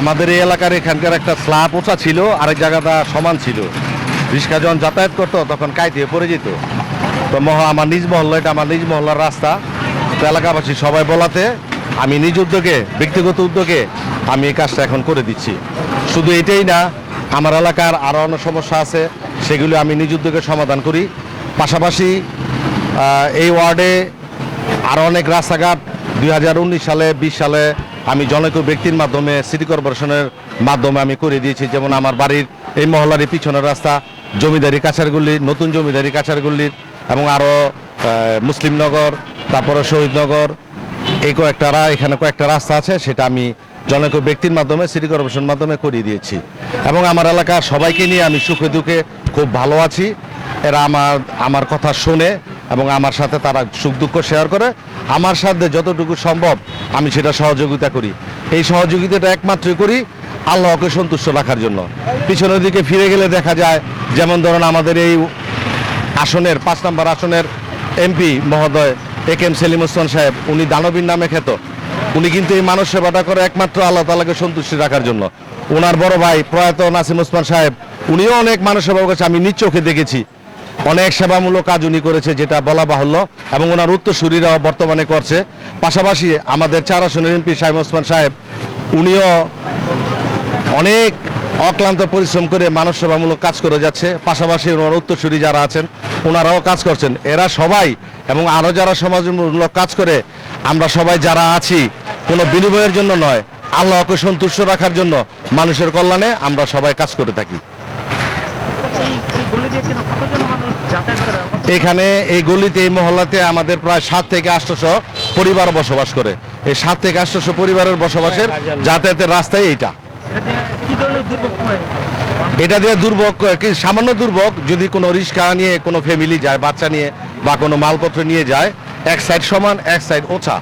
আমাদের এই এলাকার এখানকার একটা স্ল্যাব ওচা ছিল, আরেক জায়গাটা সমান ছিল। রিক্সা যখন যাতায়াত করতো, তখন কাইতে পড়ে যেত। তো মহ আমার নিজ মহল্লা, এটা আমার নিজ মহল্লার রাস্তা। তো এলাকাবাসী সবাই বলাতে, আমি নিজ উদ্যোগে, ব্যক্তিগত উদ্যোগে, আমি এই কাজটা এখন করে দিচ্ছি। শুধু এটাই না, আমার এলাকার আরও অনেক সমস্যা আছে, সেগুলো আমি নিজ উদ্যোগে সমাধান করি। পাশাপাশি এই ওয়ার্ডে আরও অনেক রাস্তাঘাট দু হাজার উনিশ সালে, বিশ সালে আমি জনৈক ব্যক্তির মাধ্যমে সিটি কর্পোরেশনের মাধ্যমে আমি করে দিয়েছি। যেমন আমার বাড়ির এই মহলারি পিছনের রাস্তা, জমিদারি কাছারগুলি নতুন জমিদারি কাছারগুলির এবং আরও মুসলিমনগর তারপরে শহীদনগর এই কয়েকটা এখানে কয়েকটা রাস্তা আছে, সেটা আমি জনৈক ব্যক্তির মাধ্যমে সিটি কর্পোরেশনের মাধ্যমে করিয়ে দিয়েছি। এবং আমার এলাকার সবাইকে নিয়ে আমি সুখে দুঃখে খুব ভালো আছি। এরা আমার আমার কথা শোনে এবং আমার সাথে তারা সুখ দুঃখ শেয়ার করে। আমার সাথে যতটুকু সম্ভব আমি সেটা সহযোগিতা করি। এই সহযোগিতাটা একমাত্রই করি আল্লাহকে সন্তুষ্ট রাখার জন্য। পিছনের দিকে ফিরে গেলে দেখা যায়, যেমন ধরুন আমাদের এই আসনের, পাঁচ নম্বর আসনের এমপি মহোদয়, A K M Selim Osman সাহেব, উনি দানবীর নামে খ্যাত। উনি কিন্তু এই মানব সেবাটা করে একমাত্র আল্লাহ তালাকে সন্তুষ্টি রাখার জন্য। ওনার বড় ভাই প্রয়াত নাসিম ওসমান সাহেব, উনিও অনেক মানুষ সেবা করেছে, আমি নিজ চোখে দেখেছি। অনেক সেবামূলক কাজ উনি করেছে, যেটা বলা বাহুল্য, এবং ওনার উত্তরসূরিরাও বর্তমানে করছে। পাশাপাশি আমাদের চার আসনের এমপি সাহেব ওসমান সাহেব, উনিও অনেক অক্লান্ত পরিশ্রম করে মানব সেবামূলক কাজ করে যাচ্ছে। পাশাপাশি ওনার উত্তরসূরি যারা আছেন ওনারাও কাজ করছেন। এরা সবাই, এবং আরও যারা সমাজমূলক কাজ করে, আমরা সবাই যারা আছি কোনো বিনিময়ের জন্য নয়। আল্লাহকে সন্তুষ্ট রাখার জন্য মানুষের কল্যাণে আমরা সবাই কাজ করে থাকি। এখানে এই গলিতে, এই মহল্লাতে আমাদের প্রায় সাত থেকে আটশোশো পরিবার বসবাস করে। এই সাত থেকে আটশোশো পরিবারের বসবাসের যাতায়াতের রাস্তাই এইটা। এটা দিয়ে দুর্ভোগ সামান্য দুর্ভোগ, যদি কোনো রিক্সা নিয়ে কোনো ফ্যামিলি যায়, বাচ্চা নিয়ে বা কোনো মালপত্র নিয়ে যায়, এক সাইড সমান, এক সাইড ওছা।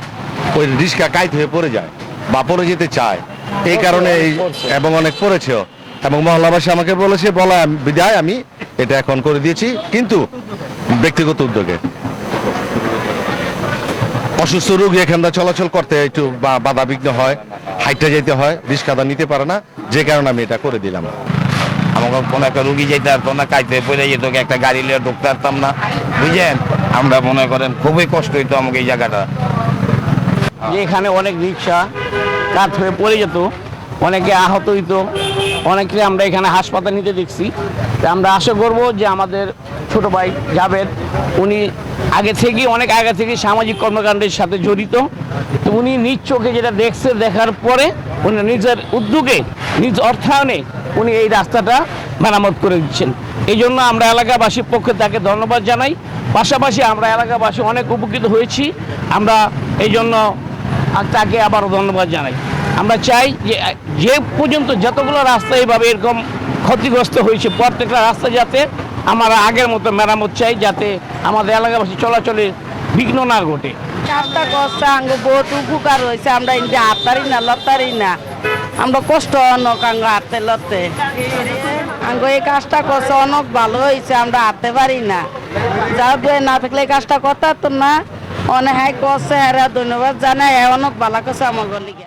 ওই রিক্সা কাইত হয়ে পড়ে যায় বা পড়ে যেতে চায়। এই কারণে এই এবং অনেক পড়েছেও। এবং মহল্লাবাসী আমাকে বলেছে বলা বিদায় আমি এটা এখন করে দিয়েছি। কিন্তু ব্যক্তিগত উদ্যোগে। অসুস্থ রোগী এখানটা চলাচল করতে একটু বা- বাধা বিঘ্ন হয় হাইটটা যেতে হয় রিক্সাদা নিতে পারে না। যে কারণে আমি এটা করে দিলাম। আমাকে কোনো একটা রুগী যেতে পারতো না কাইতে পড়ে যেত একটা গাড়ি নিয়ে ঢুকতে পারতাম না। বুঝলেন আমরা মনে করেন খুবই কষ্ট হইতো আমাকে এই জায়গাটা। যে এখানে অনেক রিক্সা কাত হয়ে পড়ে যেত, অনেকে আহত হইতো, অনেকে আমরা এখানে হাসপাতাল নিতে দেখছি। আমরা আশা করব যে আমাদের ছোট ভাই জাভেদ, উনি আগে থেকে অনেক আগে থেকে সামাজিক কর্মকাণ্ডের সাথে জড়িত। তো উনি নিজ চোখে যেটা দেখছে, দেখার পরে উনি নিজের উদ্যোগে, নিজ অর্থায়নে উনি এই রাস্তাটা মেরামত করে দিচ্ছেন। এই জন্য আমরা এলাকাবাসীর পক্ষে তাকে ধন্যবাদ জানাই। পাশাপাশি আমরা এলাকাবাসী অনেক উপকৃত হয়েছি। আমরা এই জন্য আর তাকে আবারও ধন্যবাদ জানাই। আমরা চাই যে যে পর্যন্ত যতগুলো রাস্তা এইভাবে এরকম ক্ষতিগ্রস্ত হয়েছে, প্রত্যেকটা রাস্তা যাতে আমরা আগের মতো মেরামত চাই, যাতে আমাদের এলাকাবাসী চলাচলে বিঘ্ন না ঘটে। কাজটা করছে আঙ্গ বহুত উপকার হয়েছে, আমরা ইন্দি হাতারি না লতারি না। আমরা কষ্ট অনেক আঙ্গ হাতে লতে আঙ্গ এই কাজটা করছে, অনেক ভালো হয়েছে, আমরা হাতে পারি না। যা না থাকলে এই কাজটা করতে পারতো না। অনেক হ্যাঁ ধন্যবাদ জানাই অনেক ভালো কছে আমার লিগে